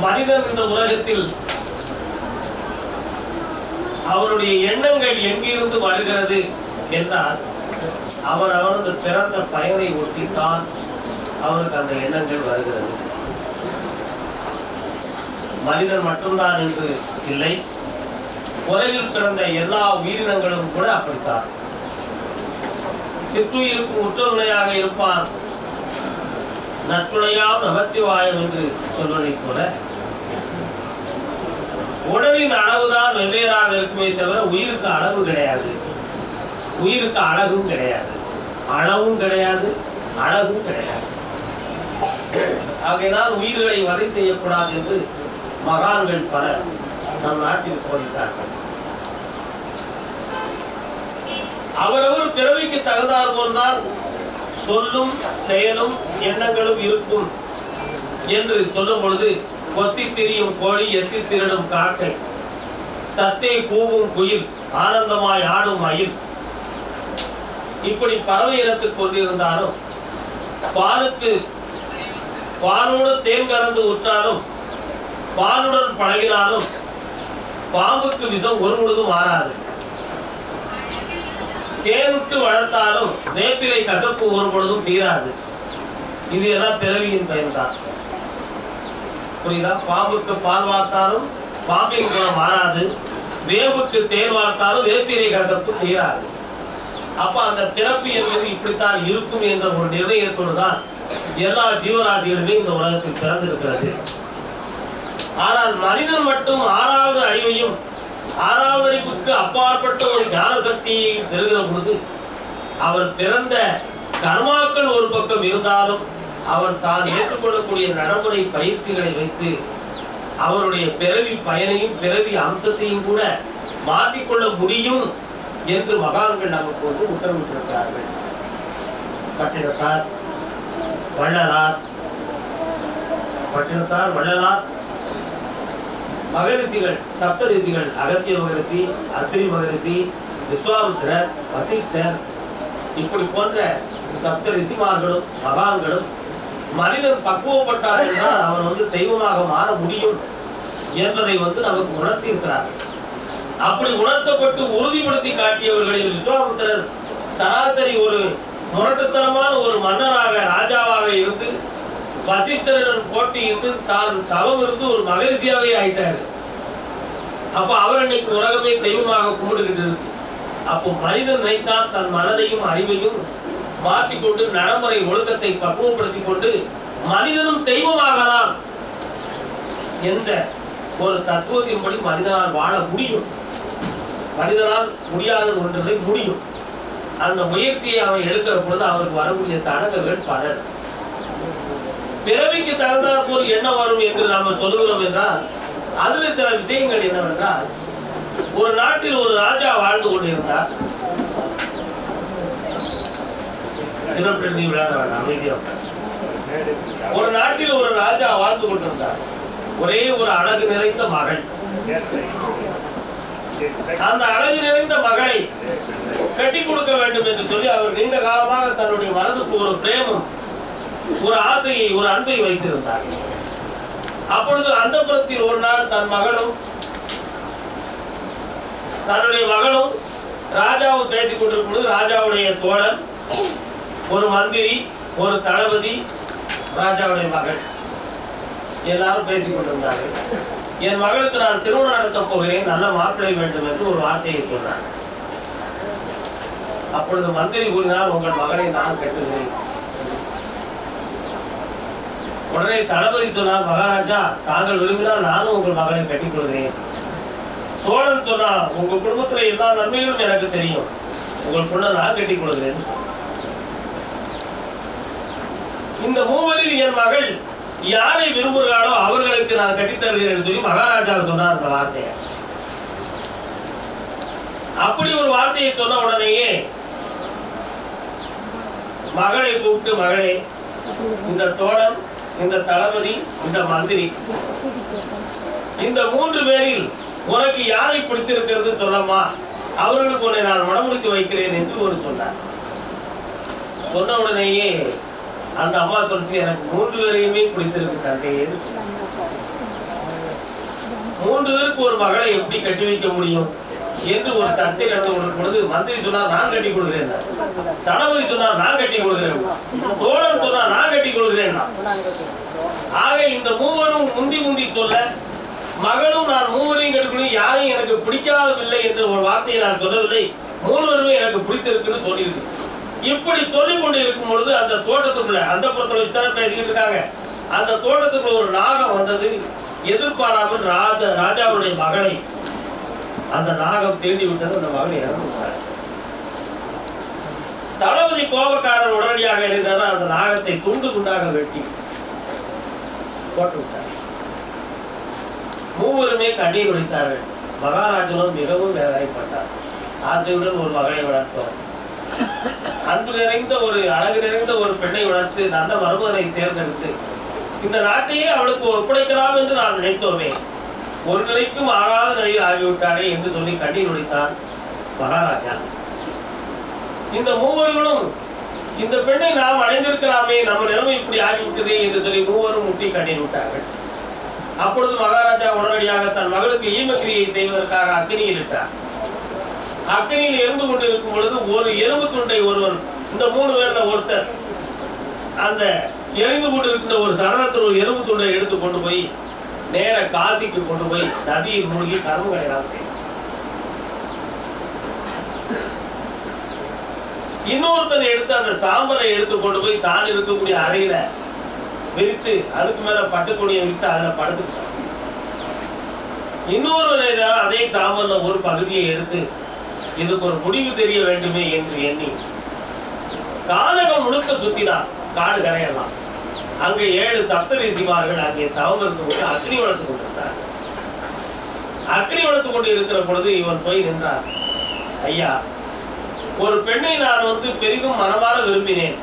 மனிதன் இந்த உலகத்தில் அவருடைய எண்ணங்கள் எங்கிருந்து வருகிறது என்றால் அவர் அவனது பிறந்த பயனை ஒட்டித்தான் அவருக்கு அந்த எண்ணங்கள் வருகிறது. மனிதன் மட்டும்தான் என்று இல்லை உலகில் பிறந்த எல்லா உயிரினங்களும் கூட அப்படித்தான். சிற்றுயிருக்கு உற்றுணையாக இருப்பான். நற்றுணையாம் நமச்சிவாயம் என்று சொல்வதைப் போல உடலின் அளவுதான் வெவ்வேறாக இருக்குமே தவிர உயிருக்கு அளவு கிடையாது. உயிருக்கு அழகும் கிடையாது. அளவும் கிடையாது அழகும் கிடையாது. ஆகையினால் உயிர்களை வதை செய்யக்கூடாது என்று மகான்கள் பலர் நம் நாட்டில் போதித்தார்கள் அவரவர் பிறவிக்கு தகுந்தார் போல்தான் சொல்லும் செயலும் எண்ணங்களும் இருக்கும் என்று சொல்லும் பொழுது கொத்தி திரியும் கோழி எத்தி திருடும் காக்கை சத்தை கூவும் குயில் ஆனந்தமாய் ஆடும் மயில். இப்படி பறவை இனத்துக் கொண்டிருந்தாலும் பாலுக்கு பாலோடு தேன் கலந்து உற்றாலும் பாலுடன் பழகினாலும் பாம்புக்கு விஷம் ஒரு முழுதும் மாறாது தேனுட்டு வளர்த்தாலும் வேப்பிலை கசப்பு ஒரு பொழுதும் தீராது. இது எல்லாம் பிறவியின் பயன்தான். புரியுதா? பாம்புக்கு பால் வார்த்தாலும் பாம்பின் குணம் மாறாது. வேம்புக்கு தேன் வார்த்தாலும் வேப்பிரை கசப்பு தீராது. அப்ப அந்த பிறப்பு என்பது இப்படித்தான் இருக்கும் என்ற ஒரு நிர்ணயத்தோடு தான் எல்லா ஜீவராசிகளுமே இந்த உலகத்தில் பிறந்திருக்கிறது. ஆனால் மனிதன் மட்டும் ஆறாவது அறிவையும் ஆறாவது அறிவுக்கு அப்பாற்பட்ட ஒரு ஞான சக்தியை பெறுகிற பொழுது அவர் பிறந்த கர்மாக்கள் ஒரு பக்கம் இருந்தாலும் அவர் தான் ஏற்றுக்கொள்ளக்கூடிய நடைமுறை பயிற்சிகளை வைத்து அவருடைய பிறவி பயனையும் பிறவி அம்சத்தையும் கூட மாற்றிக்கொள்ள முடியும் என்று மகான்கள் நமக்கு வந்து உத்தரவிட்டிருக்கிறார்கள். பட்டினத்தார் வள்ளலார் பட்டினத்தார் வள்ளலார் மகரிஷிகள் சப்த ரிஷிகள் அகத்திய மகரிஷி அத்திரி மகரிஷி விஸ்வாமித்திரர் வசிஷ்டர் இப்படி போன்ற சப்த ரிஷிமார்களும் மகான்களும் மனிதன் பக்குவப்பட்டார் அவன் வந்து தெய்வமாக மாற முடியும் என்பதை வந்து நமக்கு உணர்த்தி இருக்கிறார் அப்படி உணர்த்தப்பட்டு உறுதிப்படுத்தி காட்டியவர்களில் விஸ்வாமித்திரர் சராசரி ஒரு முரட்டுத்தனமான ஒரு மன்னராக ராஜாவாக இருந்து வசிஷ்டரிடம் போட்டியிட்டு தான் தவம் இருந்து ஒரு மகரிஷியாவே ஆயிட்டாரு. அப்ப அவர் இன்னைக்கு உலகமே தெய்வமாக கும்பிடுகிட்டு இருக்கு அப்போ மனிதன் நினைத்தால் தன் மனதையும் அறிவையும் மாற்றிக்கொண்டு நடைமுறை ஒழுக்கத்தை பக்குவப்படுத்திக் கொண்டு மனிதனும் தெய்வமாகலாம் என்ற ஒரு தத்துவத்தின்படி மனிதனால் வாழ முடியும். மனிதனால் முடியாத ஒன்றை முடியும். அந்த முயற்சியை அவன் எடுக்கிற பொழுது அவருக்கு வரக்கூடிய தடங்கள் பலர் பிறவிக்கு தகுந்தாற் போல் என்ன வரும் என்று நாம சொல்லுகிறோம் என்றால் அதுல சில விஷயங்கள் என்னவென்றால் ஒரு நாட்டில் ஒரு ராஜா வாழ்ந்து கொண்டிருந்தார். தினம் நீ விளையாட வேண்டாம் அமைதியாக ஒரு நாட்டில் ஒரு ராஜா வாழ்ந்து கொண்டிருந்தார். ஒரே ஒரு அழகு நிறைந்த மகள். அந்த அழகு நிறைந்த மகளை கட்டி கொடுக்க வேண்டும் என்று சொல்லி அவர் நீண்ட காலமாக தன்னுடைய மனதுக்கு ஒரு பிரேமம் ஒரு ஆசையை ஒரு அன்பை வைத்திருந்தார். அப்பொழுது அந்த புறத்தில் ஒரு நாள் தன் மகளும் தன்னுடைய மகளும் ராஜாவும் பேசிக் கொண்டிருக்கும் ராஜாவுடைய தோழன் ஒரு மந்திரி ஒரு தளபதி ராஜாவுடைய மகள். எல்லாரும் பேசிக் கொண்டிருந்தார்கள். என் மகளுக்கு நான் திருமணம் நடத்தப் போகிறேன் நல்ல மாப்பிள்ளை வேண்டும் என்று ஒரு வார்த்தையை சொன்னார். அப்பொழுது மந்திரி கூறினால் உங்கள் மகனை நான் கட்டுகிறேன். உடனே தளபதி சொன்னார் மகாராஜா தாங்கள் விரும்பினால் நானும் உங்கள் மகளை கட்டிக் கொள்கிறேன். தோழன் சொன்னா உங்க குடும்பத்துல எல்லா நன்மைகளும் எனக்கு தெரியும். உங்கள் பொண்ணை நான் கட்டிக் கொள்கிறேன். இந்த மூவரில் என் மகள் யாரை விரும்புகிறாளோ அவர்களுக்கு நான் கட்டித்தருகிறேன் என்று சொல்லி மகாராஜா சொன்னார் அந்த வார்த்தையை. அப்படி ஒரு வார்த்தையை சொன்ன உடனேயே மகளை கூப்பிட்டு மகளே இந்த தோழன் இந்த தளபதி இந்த மந்திரி இந்த மூன்று பேரில் உனக்கு யாரை பிடித்திருக்கிறது சொல்லம்மா? அவர்களுக்கு உன்னை நான் மனமுடித்து வைக்கிறேன் என்று ஒரு சொன்னார். சொன்ன உடனேயே அந்த அம்மா சொல்லிச்சு எனக்கு மூன்று பேரையுமே பிடித்திருக்கு தந்தையே மூன்று பேருக்கு ஒரு மகளை எப்படி கட்டி வைக்க முடியும் என்று ஒரு சர்ச்சை நடந்து கொண்டிருக்கும் பொழுது மந்திரி சொன்னார் நான் கட்டி கொடுக்கிறேன் தளபதி சொன்னார் நான் கட்டி கொடுக்கிறேன் தோழன் சொன்னார் நான் கட்டி கொடுக்கிறேன் ஆக இந்த மூவரும் முந்தி முந்தி சொல்ல மகளும் நான் மூவரையும் கட்டுக்கணும் யாரையும் எனக்கு பிடிக்காதவில்லை என்ற ஒரு வார்த்தையை நான் சொல்லவில்லை. மூவருமே எனக்கு பிடித்த இப்படி சொல்லிக் கொண்டு இருக்கும் பொழுது அந்த தோட்டத்துக்குள்ள அந்த புறத்துல வச்சுதான் பேசிக்கிட்டு இருக்காங்க. அந்த தோட்டத்துக்குள்ள ஒரு நாகம் வந்தது. எதிர்பாராமல் ராஜா ராஜாவுடைய மகளை அந்த நாகம் தேடி விட்டது. அந்த மகளை இறந்து தளபதி கோபக்காரர் உடனடியாக எழுந்தார் அந்த நாகத்தை துண்டு துண்டாக வெட்டி போட்டு விட்டார். மூவருமே கண்ணீர் வடித்தார்கள். மகாராஜனும் மிகவும் வேதனைப்பட்டார். ஆசையுடன் ஒரு மகளை வளர்த்தோம். அன்பு நிறைந்த ஒரு அழகு நிறைந்த ஒரு பெண்ணை வளர்த்து நல்ல மருமகனை தேர்ந்தெடுத்து இந்த நாட்டையே அவளுக்கு ஒப்படைக்கலாம் என்று நான் நினைத்தோமே. ஒரு நிலைக்கும் ஆகாத நிலையில் ஆகிவிட்டானே என்று சொல்லி கண்ணீர் உடைத்தான் மகாராஜா. இந்த மூவர்களும் இந்த பெண்ணை நாம் அடைந்திருக்கலாமே நம்ம நிலைமை இப்படி ஆகிவிட்டதே என்று சொல்லி மூவரும் முட்டி கண்ணீர் விட்டார்கள். அப்பொழுது மகாராஜா உடனடியாக தன் மகளுக்கு ஈமக்கிரியை செய்வதற்காக அக்னியில் இட்டார். அக்னியில் இருந்து கொண்டிருக்கும் பொழுது ஒரு எலும்பு துண்டை ஒருவர் இந்த மூணு பேர்ல ஒருத்தர் அந்த எரிந்து கொண்டிருக்கின்ற ஒரு சரணத்தில் ஒரு எலும்பு துண்டை எடுத்து கொண்டு போய் நேர காசிக்கு கொண்டு போய் நதியில் மூழ்கி கரும்பு எல்லாம் செய்தார் இன்னொருத்தன் எடுத்து அந்த சாம்பலை எடுத்து கொண்டு போய் தான் இருக்கக்கூடிய அறையில விரித்து அதுக்கு மேல பட்டுக்குடியை விரித்து அதுல படுத்துக்கிட்டான் இன்னொரு அதே சாம்பல்ல ஒரு பகுதியை எடுத்து இதுக்கு ஒரு முடிவு தெரிய வேண்டுமே என்று எண்ணி காலகம் முழுக்க சுத்தினான் காடு கரையெல்லாம். அங்கே ஏழு சப்தரிசிமார்கள் அங்கே தவம் இருந்து கொண்டு அக்னி வளர்த்து கொண்டிருந்தார் அக்னி வளர்த்து கொண்டு இருக்கிற பொழுது இவன் போய் நின்றார் ஐயா ஒரு பெண்ணை நான் வந்து பெரிதும் மனமாற விரும்பினேன்.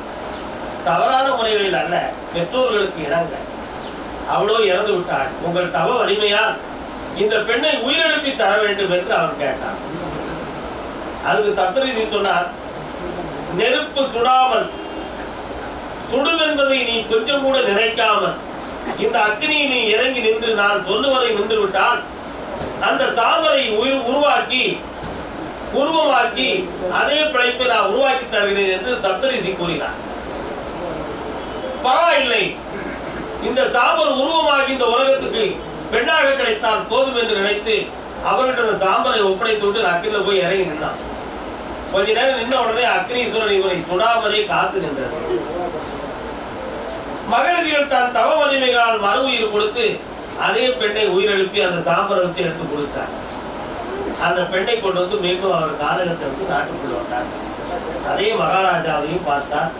தவறான முறைகளில் அல்ல பெற்றோர்களுக்கு இணங்க. அவளோ இறந்து விட்டாள். உங்கள் தவ வலிமையால் இந்த பெண்ணை உயிரெழுப்பி தர வேண்டும் என்று அவன் கேட்டான். அதுக்கு சப்தரிசி சொன்னார் நெருப்பு சுடாமல் சுடும் என்பதை நீ கொஞ்சம் கூட நினைக்காமல் இந்த அக்னியை நீ இறங்கி நின்று நான் சொல்லுவதை நின்று விட்டால் அந்த சாம்பலை உருவாக்கி உருவமாக்கி அதே பிழைப்பை நான் உருவாக்கி தருகிறேன் என்று சப்தரிசி கூறினார். பரவாயில்லை. இந்த சாம்பல் உருவமாகி இந்த உலகத்துக்கு பெண்ணாக கிடைத்தால் போதும் என்று நினைத்து அவர்கிட்ட அந்த சாம்பலை ஒப்படைத்து விட்டு அக்கில போய் இறங்கி நின்றான். கொஞ்ச நேரம் நின்ற உடனே அக்னீஸ்வரன் இவரை சுடாமலே காத்து நின்றது. மகரிஷிகள் தன் தவ வலிமைகளால் மறு உயிர் கொடுத்து அதே பெண்ணை உயிரெழுப்பி அந்த சாம்பலை வச்சு எடுத்து கொடுத்தார். அந்த பெண்ணை கொண்டு வந்து மீண்டும் அவர் கானகத்தை வந்து நாட்டுக்குள்ள வந்தார். அதே மகாராஜாவையும் பார்த்தார்.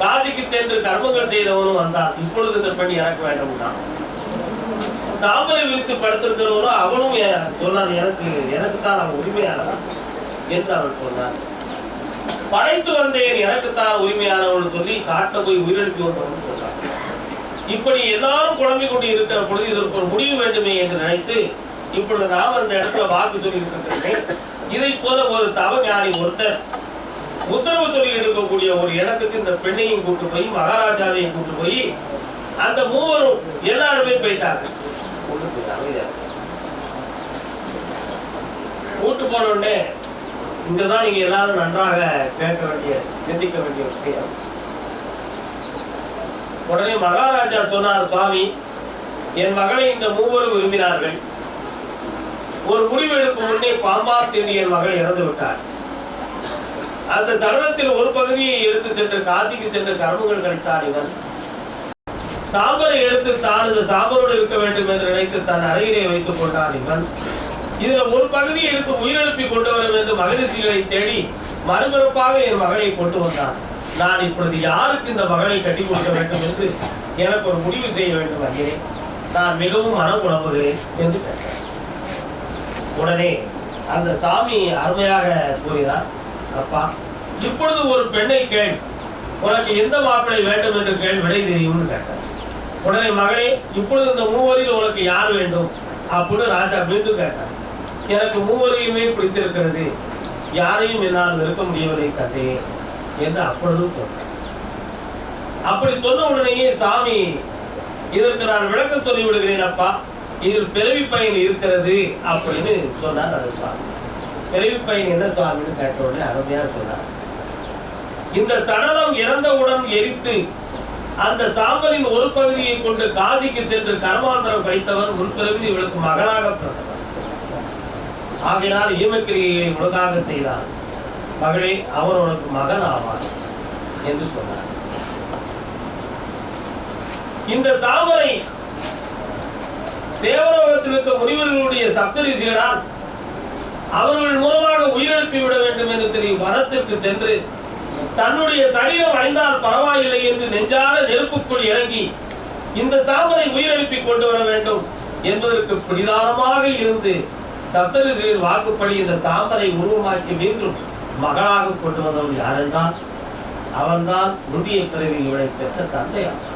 காதிக்கு சென்று கர்மங்கள் செய்தவனும் வந்தான். இப்பொழுது இந்த பெண் இறக்க வேண்டும் தான் சாம்பரை விரித்து படுத்திருக்கிறவனும் அவனும் சொன்னான் எனக்கு எனக்கு தான் அவன் உரிமையானதான் என்று அவன் சொன்னார் படைத்து வந்தேன் எனக்குத்தான் உரிமையானவன் சொல்லி காட்ட போய் உயிரிழப்பி வந்தவன் சொன்னான் இப்படி எல்லாரும் குழம்பிக் கொண்டு இருக்கிற பொழுது இதற்கு ஒரு முடிவு வேண்டுமே என்று நினைத்து இப்பொழுது நாம் அந்த இடத்துல வாக்கு சொல்லி இருக்கின்றேன். இதை போல ஒரு தவ ஞானி ஒருத்தர் உத்தரவு சொல்லி எடுக்கக்கூடிய ஒரு இடத்துக்கு இந்த பெண்ணையும் கூட்டு போய் மகாராஜாவையும் கூட்டு போய் அந்த மூவரும் எல்லாருமே போயிட்டாங்க. கூட்டு கூட்டு போன உடனே இங்கதான் நீங்க எல்லாரும் நன்றாக கேட்க வேண்டிய சிந்திக்க வேண்டிய விஷயம். உடனே மகாராஜா சொன்னார் சுவாமி என் மகளை இந்த மூவரும் விரும்பினார்கள். ஒரு முடிவு முன்னே பாம்பா தேடி என் மகள் இறந்து விட்டார். அந்த சடலத்தில் ஒரு பகுதியை எடுத்து சென்று காத்திக்கு சென்று கரும்புகள் கிடைத்தார் இவன். சாம்பரை எடுத்து தான் இந்த சாம்பரோடு இருக்க வேண்டும் என்று நினைத்து தன் அருகிலே வைத்துக் கொண்டான் இவன். இதுல ஒரு பகுதியை எடுத்து உயிரெழுப்பி கொண்டு வர வேண்டும். மகரிஷிகளை தேடி மறுபிறப்பாக என் மகளை கொண்டு வந்தான். நான் இப்பொழுது யாருக்கு இந்த மகளை கட்டி கொடுக்க வேண்டும் என்று எனக்கு ஒரு முடிவு செய்ய வேண்டும் அங்கே நான் மிகவும் மன குழம்புகிறேன் என்று கேட்டேன் உடனே அந்த சாமி அருமையாக கூறினார் அப்பா இப்பொழுது ஒரு பெண்ணை கேள். உனக்கு எந்த மாப்பிளை வேண்டும் என்று கேள் விடை தெரியும்னு கேட்டார். உடனே மகளே இப்பொழுது இந்த மூவரில் உனக்கு யார் வேண்டும்? அப்படின்னு ராஜா மீண்டும் கேட்டார். எனக்கு மூவரையுமே பிடித்திருக்கிறது. யாரையும் என்னால் நிற்க முடியவில்லை கதை என்று அப்பொழுதும் சொன்னார் அப்படி சொன்ன உடனேயே சாமி இதற்கு நான் விளக்கம் சொல்லி விடுகிறேன் அப்பா. இதில் பிறவி பயன் இருக்கிறது அப்படின்னு சொன்னார் அது சுவாமி பிறவி பயன் என்ன சுவாமின்னு கேட்ட உடனே அருமையாக சொன்னார். இந்த சடலம் இறந்தவுடன் எரித்து அந்த சாம்பலின் ஒரு பகுதியை கொண்டு காதிக்கு சென்று கர்மாந்தரம் கழித்தவர் முன்பிறவி இவளுக்கு மகனாக பிறந்தவர். ஆகையினால் ஈமக்கிரியை உனக்காக செய்தார். மகளே அவர் உனக்கு மகன் ஆவார் என்று சொன்னார். இந்த தாமரை தேவலோகத்தில் இருக்க முனிவர்களுடைய சப்தரிசிகளால் அவர்கள் மூலமாக உயிரிழப்பி விட வேண்டும் என்று தெரியும் வனத்திற்கு சென்று தன்னுடைய தனியம் அடைந்தால் பரவாயில்லை என்று நெஞ்சார நெருப்புக்குள் இறங்கி இந்த தாமரை உயிரிழப்பி கொண்டு வர வேண்டும் என்பதற்கு பிடிதானமாக இருந்து சப்தரிசிகளின் வாக்குப்படி இந்த தாமரை உருவமாக்கி மீண்டும் மகளாக கொண்டு வந்தவன் யாரென்றால் அவன்தான் முந்திய பிறவி இவளை பெற்ற தந்தையாகும்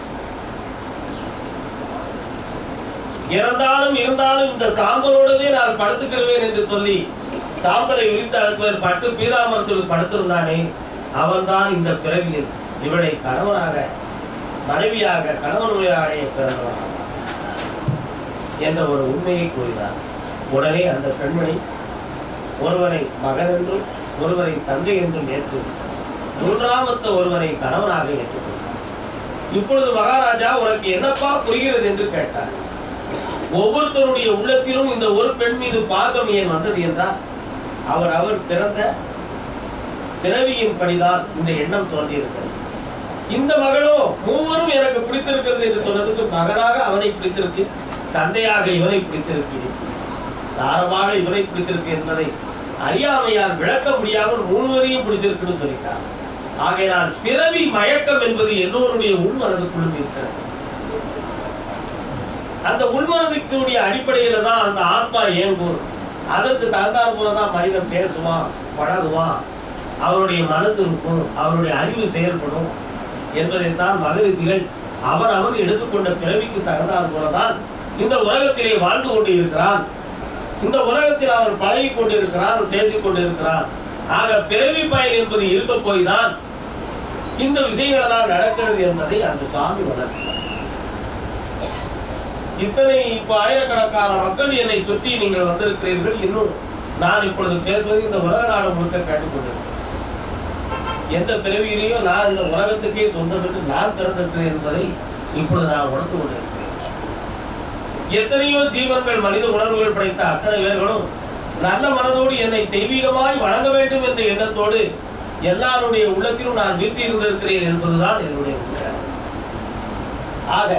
இறந்தாலும் இருந்தாலும் இந்த சாம்பலோடவே நான் படுத்துக்கிடுவேன் என்று சொல்லி சாம்பலை விழித்து அழைப்பவர் பட்டு பீதாமரத்தில் படுத்திருந்தானே அவன்தான் இந்த பிறவியில் இவளை கணவனாக மனைவியாக கணவனுடைய அடைய பிறந்தவனாக என்ற ஒரு உண்மையை கூறினார். உடனே அந்த பெண்மணி ஒருவரை மகன் என்றும் ஒருவரை தந்தை என்றும் ஏற்று மூன்றாமத்த ஒருவரை கணவனாக ஏற்றுக்கொண்டார் இப்பொழுது மகாராஜா உனக்கு என்னப்பா புரிகிறது என்று கேட்டார். ஒவ்வொருத்தருடைய உள்ளத்திலும் இந்த ஒரு பெண் மீது பாசம் ஏன் வந்தது என்றால் அவர் அவர் பிறந்த பிறவியின் படிதான் இந்த எண்ணம் தோன்றியிருக்கிறது. இந்த மகளோ மூவரும் எனக்கு பிடித்திருக்கிறது என்று சொன்னதுக்கு மகனாக அவனை பிடித்திருக்கு தந்தையாக இவனை பிடித்திருக்கு தாரமாக இவனை பிடித்திருக்கு என்பதை அறியாமையால் விளக்க முடியாமல் மூணுவரையும் பிடிச்சிருக்குன்னு சொல்லிட்டார் ஆகையால் பிறவி மயக்கம் என்பது எல்லோருடைய உள்மனதுக்குள்ளும் இருக்கிறது அந்த உள்மனதுக்குடைய அடிப்படையில தான் அந்த ஆத்மா இயங்கும் அதற்கு தகுந்தாற் போல தான் மனிதன் பேசுவான் பழகுவான். அவருடைய மனசு இருக்கும் அவருடைய அறிவு செயல்படும் என்பதைத்தான் மகரிஷிகள் அவர் அவர் எடுத்துக்கொண்ட பிறவிக்கு தகுந்தாற் போலதான் இந்த உலகத்திலே வாழ்ந்து கொண்டு இருக்கிறான் இந்த உலகத்தில் அவர் பழகி கொண்டிருக்கிறார் பேசிக் கொண்டிருக்கிறார். ஆக பிறவி பயன் என்பது இருக்க போய் தான் இந்த விஷயங்களெல்லாம் நடக்கிறது என்பதை அந்த சுவாமி உணர்த்தினார் இத்தனை இப்போ ஆயிரக்கணக்கான மக்கள் என்னை சுற்றி நீங்கள் வந்திருக்கிறீர்கள். இன்னும் நான் இப்பொழுது பேசுவது இந்த உலக நாடு முழுக்க கேட்டுக்கொண்டிருக்கிறேன் எந்த பிறவியிலையும் நான் இந்த உலகத்துக்கே சொந்தமிட்டு நான் பிறந்திருக்கிறேன் என்பதை இப்பொழுது நான் உணர்ந்து கொண்டிருக்கிறேன். எத்தனையோ ஜீவன்கள் மனித உணர்வுகள் படைத்த அத்தனை பேர்களும் நல்ல மனதோடு என்னை தெய்வீகமாய் வணங்க வேண்டும் என்ற எண்ணத்தோடு எல்லாருடைய உள்ளத்திலும் நான் வீட்டில் இருந்திருக்கிறேன் என்பதுதான் என்னுடைய உண்மை. ஆக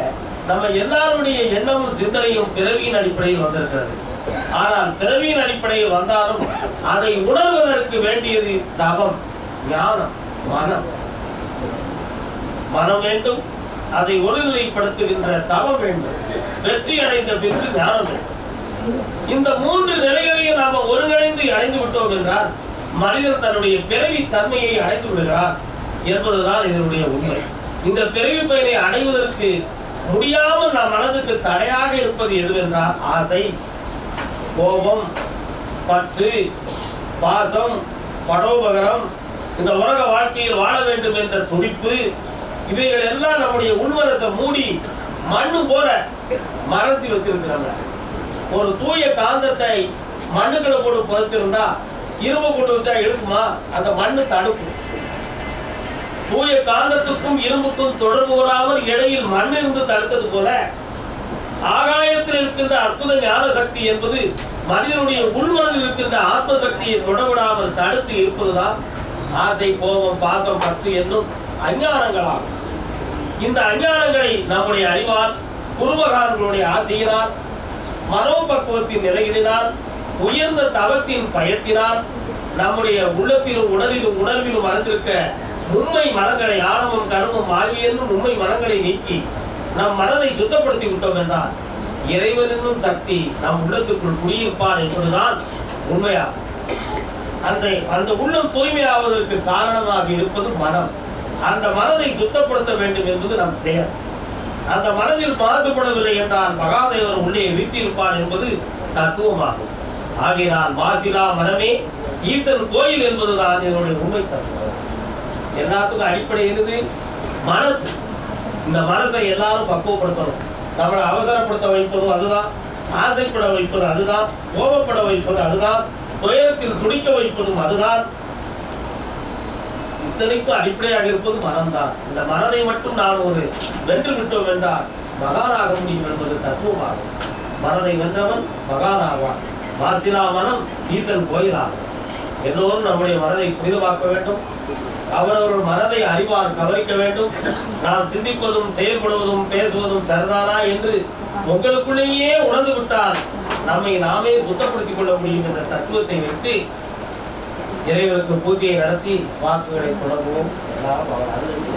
நம்ம எல்லாருடைய எண்ணமும் சிந்தனையும் பிறவியின் அடிப்படையில் வந்திருக்கிறது. ஆனால் பிறவியின் அடிப்படையில் வந்தாலும் அதை உணர்வதற்கு வேண்டியது தபம் ஞானம் மனம். மனம் வேண்டும் அதை ஒருநிலைப்படுத்துகின்ற தவம் வேண்டும். வெற்றி அடைந்த பிறகு ஞானம் இந்த மூன்று நிலைகளையும் நாம ஒருங்கிணைந்து அடைந்து விட்டோம் என்றால் மனிதன் தன்னுடைய பிறவி தன்மையை அடைந்து விடுகிறார் என்பதுதான் இதனுடைய உண்மை. இந்த பிறவி பயனை அடைவதற்கு முடியாமல் நம் மனதுக்கு தடையாக இருப்பது எதுவென்றால் ஆசை கோபம் பற்று பாசம் படோபகரம் இந்த உலக வாழ்க்கையில் வாழ வேண்டும் என்ற துடிப்பு இவைகள் எல்லாம் நம்முடைய உள்வரத்தை மூடி மண்ணு போல மரத்தில் வச்சிருக்கிறாங்க. ஒரு தூய காந்தத்தை மண்ணுக்களை போட்டு புதைச்சிருந்தா இரும்பு போட்டு வச்சா இழுக்குமா? அந்த மண்ணு தடுக்கும். தூய காந்தத்துக்கும் இரும்புக்கும் தொடர்பு வராமல் இடையில் மண் இருந்து தடுத்தது போல ஆகாயத்தில் இருக்கின்ற அற்புத ஞான சக்தி என்பது மனிதனுடைய உள்மனதில் இருக்கின்ற ஆத்ம சக்தியை தொடவிடாமல் தடுத்து இருப்பதுதான் ஆசை கோபம் பாசம் பற்று என்னும் அஞ்ஞானங்களாகும். இந்த அஞ்ஞானங்களை நம்முடைய அறிவால் குருமகான்களுடைய ஆசையினால் மனோபக்குவத்தின் நிலையினால் உயர்ந்த தவத்தின் பயத்தினால் நம்முடைய உள்ளத்திலும் உடலிலும் உணர்விலும் மறந்திருக்க உண்மை மனங்களை ஆணவம் கர்மம் ஆகியன்னும் உண்மை மனங்களை நீக்கி நம் மனதை சுத்தப்படுத்தி விட்டோம் என்றால் இறைவனும் சக்தி நம் உள்ளத்துக்குள் குடியிருப்பான் என்பதுதான் உண்மையாகும். அந்த அந்த உள்ளம் தூய்மையாவதற்கு காரணமாக இருப்பது மனம். அந்த மனதை சுத்தப்படுத்த வேண்டும் என்பது நம் செயல். அந்த மனதில் மாசுபடவில்லை என்றால் மகாதேவர் உள்ளே வீட்டிருப்பான் என்பது தத்துவமாகும். ஆகினால் மாசிலா மனமே ஈசன் கோயில் என்பதுதான் என்னுடைய உண்மை தத்துவம். எல்லாத்துக்கும் அடிப்படை என்னது மனசு. இந்த மனத்தை எல்லாரும் பக்குவப்படுத்தணும். நம்மளை அவசரப்படுத்த வைப்பதும் அதுதான். ஆசைப்பட வைப்பது அதுதான். கோபப்பட வைப்பது அதுதான். துயரத்தில் துடிக்க வைப்பதும் அதுதான். அத்தனைக்கும் அடிப்படையாக இருப்பது மனம்தான். இந்த மனதை மட்டும் நாம் ஒரு வென்று விட்டோம் என்றால் மகானாக முடியும் என்பது தத்துவமாகும். மனதை வென்றவன் மகானாவான். மாத்திரா மனம் ஈசன் கோயிலாகும். எல்லோரும் நம்முடைய மனதை புனிதமாக்க வேண்டும். அவரவர் மனதை அறிவார் கவனிக்க வேண்டும். நாம் சிந்திப்பதும் செயல்படுவதும் பேசுவதும் சரிதானா என்று உங்களுக்குள்ளேயே உணர்ந்து விட்டால் நம்மை நாமே சுத்தப்படுத்திக் கொள்ள முடியும் என்ற தத்துவத்தை வைத்து இறைவனுக்கு பூஜையை நடத்தி வாக்குகளை தொடங்குவோம் எல்லாம் அவர் அருளுக்கு